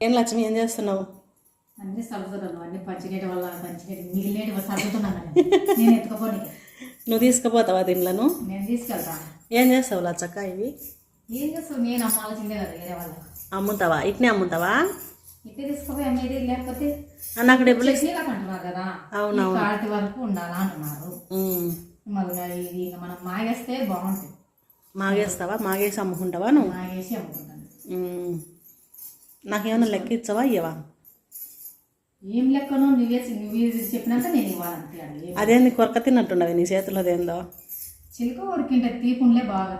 ఏం లక్ష్మి ఏం చేస్తున్నావు? అన్ని సర్దుతున్నాను అన్ని పంచినీటి వల్ల పంచినీటి మిగిలినటి సర్దుతున్నాను నేను. ఎత్తుకపోని. నువ్వు తీసుకుపోతావా దీనిలను నేను తీసుకెళ్తాను ఏం చేస్తావు లచ్చక్క ఇవి? ఏం చేస్తావు? నేను అమ్మాల్సిందే కదా వేరే వాళ్ళకి. అమ్ముతావా? ఇట్నే అమ్ముతావా? ఇట్టే తీసుకుపోయి అమ్మేది లేకపోతే నాకు డబ్బులు అంటున్నారు కదా. అవునవును. కాటి వరకు ఉండాలా అంటున్నారు. మళ్ళీ ఇది మనం మాగేస్తే బాగుంటుంది. మాగేస్తావా? మాగేసి అమ్ముకుంటావా నువ్వు? మాగేసి అమ్ముకుంటాను. నాకేమైనా లెక్క ఇచ్చావా? ఇయ్యవా? ఏం లెక్కనో నువ్వే నువ్వే చెప్పినాక నేను ఇవ్వాలంతే అండి అదేంది కొరక తిన్నట్టుండవి నీ చేతిలో అదేందో? చిలుక ఉడికింటే తీపుండే బాగా.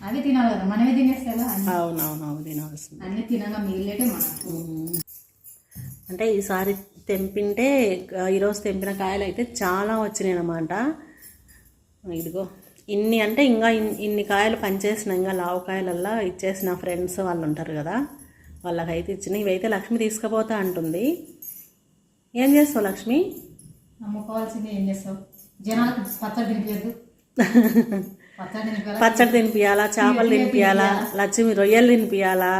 అవి తినాలి కదా మనమే తినేస్తే అవునవునవును తినవలసింది అన్ని తినగా మిగిలేటే మనకు. అంటే ఈసారి తెంపింటే ఈరోజు తెంపిన కాయలు అయితే చాలా వచ్చినాయి అన్నమాట ఇదిగో. ఇన్ని అంటే ఇంకా ఇన్- ఇన్ని కాయలు పనిచేసిన ఇంకా లావు కాయలల్లా ఇచ్చేసిన ఫ్రెండ్స్ వాళ్ళు ఉంటారు కదా వాళ్ళకైతే ఇచ్చినాయి ఇవైతే లక్ష్మి తీసుకుపోతా అంటుంది. ఏం చేస్తావు లక్ష్మి? అమ్ముకోవాల్సింది ఏం చేస్తావు? జనాలకు పచ్చడి తినిపించద్దు పచ్చడి తినిపించాలి పచ్చడి తినిపియాలా? చేపలు తినిపియాలా? లక్ష్మి రొయ్యలు తినిపియాలా?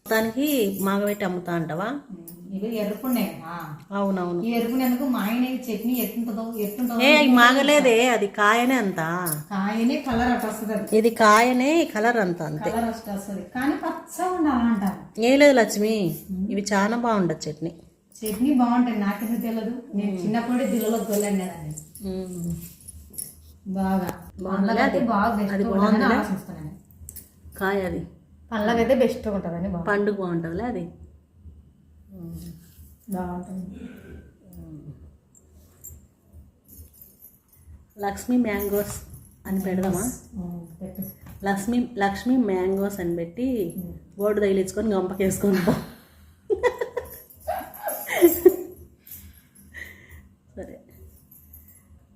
మొత్తానికి మాగబెట్టి అమ్ముతా అంటావా? ఇవి అవునవును. ఈ ఎరుపునేందుకు మా ఆయన చట్నీ ఏ అవి మాగలేదే అది కాయనే అంతా. కాయనే కలర్ అట్ట వస్తుంది ఇది కాయనే కలర్ అంత అంతే. కలర్ వస్తుంది కానీ పచ్చ ఏ లేదు లక్ష్మి ఇవి చాలా బాగుండదు చట్నీ. చట్నీ బాగుంటుంది నాకెందుకు తెలియదు నేను చిన్నప్పుడే దిల్లలో మ్మ్. బాగా. బాగా అది? ఆలోచిస్తున్నాను కాయ అది. పండ్లకైతే బెస్ట్ ఉంటుందని బాగా. పండుగ బాగుంటుందిలే అది. బాగుంటుంది లక్ష్మి మ్యాంగోస్ అని పెడదామా? లక్ష్మి లక్ష్మి మ్యాంగోస్ అని పెట్టి బోర్డు తగిలించుకొని గంపకేసుకొని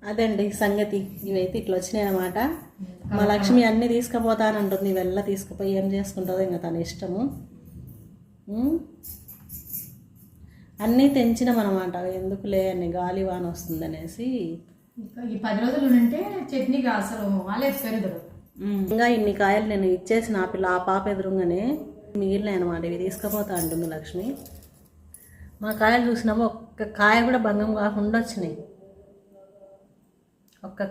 అదండి సంగతి. ఇవైతే ఇట్లా వచ్చినాయి అన్నమాట మా లక్ష్మి అన్నీ తీసుకుపోతానంటుంది. ఇవెల్లా తీసుకుపోయి ఏం చేసుకుంటుందో ఇంకా తన ఇష్టము. అన్నీ తెంచినాం అనమాట ఎందుకులే అని గాలి వాన వస్తుందనేసి. ఇంకా ఈ పది రోజులు ఉంటే చట్నీకి అసలు వాళ్ళే ఇంకా ఇన్ని కాయలు నేను ఇచ్చేసిన. ఆ పిల్ల ఆ పాప ఎదురుగానే మిగిలినాయి అనమాట ఇవి తీసుకుపోతా అంటుంది లక్ష్మి. మా కాయలు చూసినామో. ఒక్క కాయ కూడా భంగం కాకుండా వచ్చినాయి. ఒక్క